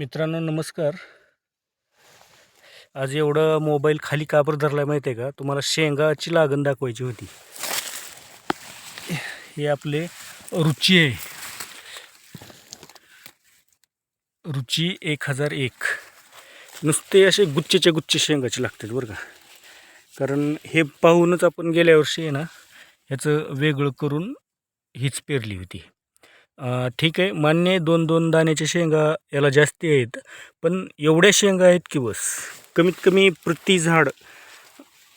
मित्रांनो नमस्कार. आज एवढं मोबाईल खाली का बरं धरला माहिती आहे का? तुम्हाला शेंगाची लागण दाखवायची होती. हे आपले रुची आहे. रुची एक हजार एक. नुसते असे गुच्छेचे गुच्छे शेंगाचे लागतात बरं का? कारण हे पाहूनच आपण गेल्या वर्षी आहे ना ह्याचं वेगळं करून हीच पेरली होती. ठीक आहे. मान्य आहे दोन दोन दाण्याच्या शेंगा याला जास्ती आहेत. पण एवढ्या शेंगा आहेत की बस. कमीत कमी प्रति झाड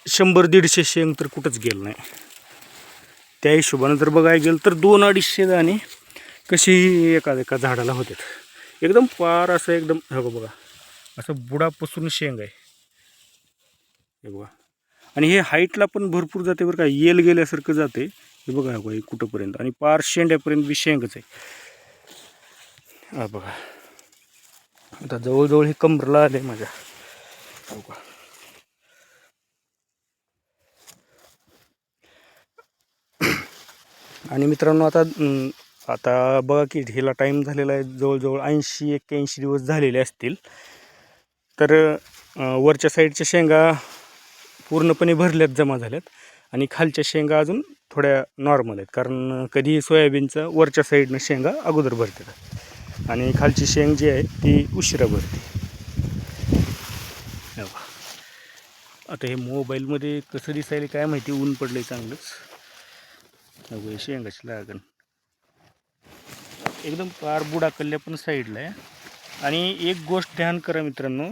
शंभर दीडशे शेंग तर कुठंच गेलं नाही. त्या हिशोबानं जर बघायला गेलं तर दोन अडीचशे दाणे कशी एका एका झाडाला होतात. एकदम पार असं एकदम हे बघा बघा. असं बुडापासून शेंग आहे. हे बघा. आणि हे हाईटला पण भरपूर जाते बरं का. येल गेल्यासारखं जाते. हे बघा बघा हे कुठंपर्यंत? आणि पार शेंड्यापर्यंत बी शेंगच आहे. हा बघा. आता जवळजवळ हे कमरला आले माझ्या. हो बघा आणि मित्रांनो आता आता बघा की हिला टाईम झालेला आहे जवळजवळ ऐंशी एक्क्याऐंशी दिवस झालेले असतील. तर वरच्या साईडच्या शेंगा पूर्णपणे भरल्यात जमा झाल्यात. आणि खालच्या शेंगा अजून थोड्या नॉर्मल आहेत. कारण कधी सोयाबीनचं वरच्या साईडनं शेंगा अगोदर भरतात. आणि खालची शेंग जी आहे ती उशिरा भरते. आता हे मोबाईलमध्ये कसं दिसायला काय माहिती ऊन पडलं आहे चांगलंच. हे शेंगाची लागण. एकदम पार बुडाकल्ल्या पण साईडला आहे. आणि एक गोष्ट ध्यान करा मित्रांनो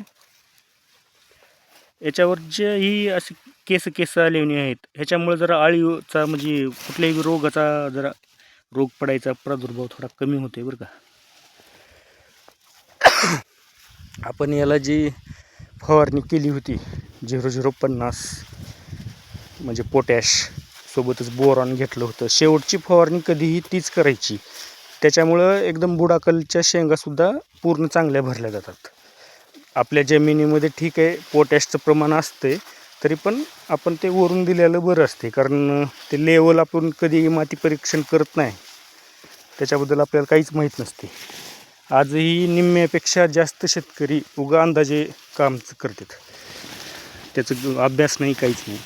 याच्यावर जे ही अशी केस केस लेवणी आहेत ह्याच्यामुळे जरा आळीचा म्हणजे कुठल्याही रोगाचा जरा रोग पडायचा प्रादुर्भाव थोडा कमी होते बरं का. आपण याला जी फवारणी केली होती झिरो झिरो पन्नास म्हणजे पोटॅश सोबतच बोरॉन घेतलं होतं. शेवटची फवारणी कधीही तीच करायची. त्याच्यामुळं एकदम बुडाकलच्या शेंगासुद्धा पूर्ण चांगल्या भरल्या जातात. आपल्या जमिनीमध्ये ठीक आहे पोटॅशचं प्रमाण असते तरी पण आपण ते वरून दिलेलं बरं असते कारण ते लेवल आपण कधी माती परीक्षण करत नाही. त्याच्याबद्दल आपल्याला काहीच माहीत नसते. आजही निम्म्यापेक्षा जास्त शेतकरी उगा अंदाजे काम करतात. त्याचं अभ्यास नाही काहीच नाही.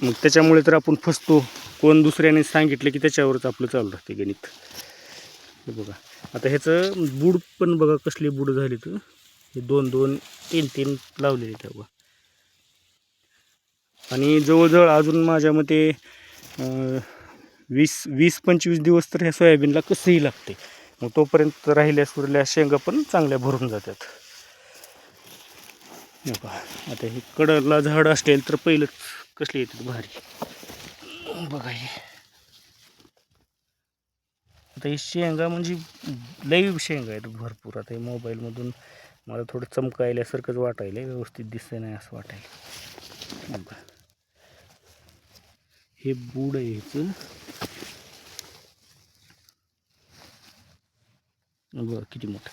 मग त्याच्यामुळे तर आपण फसतो. कोण दुसऱ्याने सांगितलं की त्याच्यावरच आपलं चालू राहते गणित. हे बघा. आता ह्याचं बूड पण बघा कसली बूड झाली तर. हे दोन दोन तीन तीन लावलेले त्या बघा. आणि जवळजवळ अजून माझ्या मते वीस वीस पंचवीस दिवस तर ह्या सोयाबीनला कसंही लागते मग तोपर्यंत राहिल्या सुरल्या शेंगा पण चांगल्या भरून जातात. हे आता हे कडला झाड असेल तर पहिलंच कसले येतात भारी. बघा हे. आता ही शेंगा म्हणजे लई शेंगा आहेत भरपूर. आता हे मोबाईलमधून मला थोडं चमकायल्यासारखंच वाटायलं व्यवस्थित दिसत नाही असं वाटायलं हे बूड आहे ह्याचं बरं किती मोठं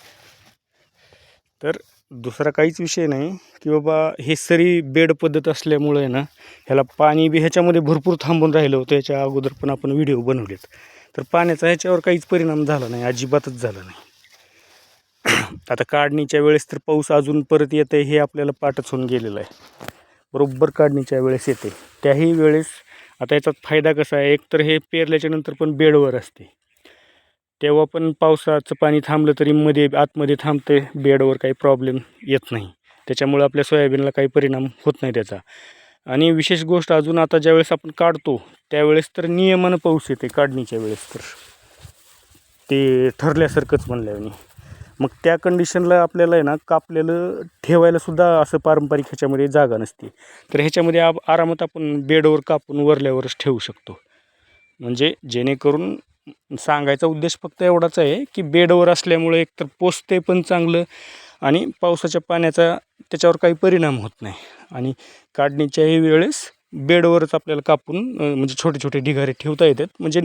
तर दुसरा काहीच विषय नाही की बाबा हे सरी बेड पद्धत असल्यामुळे ना ह्याला पाणी बी ह्याच्यामध्ये भरपूर थांबून राहिलं होतं ह्याच्या अगोदर पण आपण व्हिडिओ बनवलेत. तर पाण्याचा ह्याच्यावर काहीच परिणाम झाला नाही अजिबातच झाला नाही. आता काढणीच्या वेळेस तर पाऊस अजून परत येतं हे आपल्याला पाठच होऊन गेलेलं आहे. बरोबर काढणीच्या वेळेस येते. त्याही वेळेस आता याचा फायदा कसा आहे? एक तर हे पेरल्याच्या नंतर पण बेडवर असते. तेव्हा पण पावसाचं पाणी थांबलं तरी मध्ये आतमध्ये थांबते बेडवर काही प्रॉब्लेम येत नाही. त्याच्यामुळे आपल्या सोयाबीनला काही परिणाम होत नाही त्याचा. आणि विशेष गोष्ट अजून आता ज्यावेळेस आपण काढतो त्यावेळेस तर नियमानं पाऊस येते काढणीच्या वेळेस तर. ते ठरल्यासारखंच म्हणल्याने मग त्या कंडिशनला आपल्याला आहे ना कापलेलं ठेवायला सुद्धा असं पारंपरिक ह्याच्यामध्ये जागा नसते. तर ह्याच्यामध्ये आप आरामात आपण बेडवर कापून वरल्यावरच ठेवू शकतो. म्हणजे जेणेकरून सांगायचा उद्देश फक्त एवढाच आहे की बेडवर असल्यामुळे एकतर पोचते पण चांगलं आणि पावसाच्या पाण्याचा त्याच्यावर काही परिणाम होत नाही. आणि काढणीच्याही वेळेस बेडवरच आपल्याला कापून म्हणजे छोटे छोटे ढिगारे ठेवता येतात. म्हणजे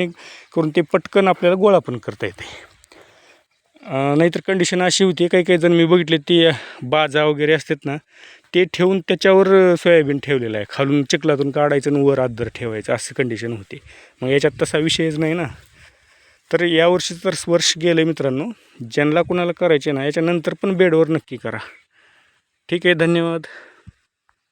करून ते पटकन आपल्याला गोळा पण करता येते. नाहीतर कंडिशन अशी होती काही काही जण मी बघितले ते बाजा वगैरे असतात ना ते ठेवून त्याच्यावर सोयाबीन ठेवलेलं आहे. खालून चिखलातून काढायचं आणि वर आदर ठेवायचं असं कंडिशन होते. मग याच्यात तसा विषयच नाही ना. तर यावर्षी तर वर्ष गेलं मित्रांनो. ज्यांना कुणाला करायचे ना याच्यानंतर पण बेडवर नक्की करा. ठीक आहे धन्यवाद.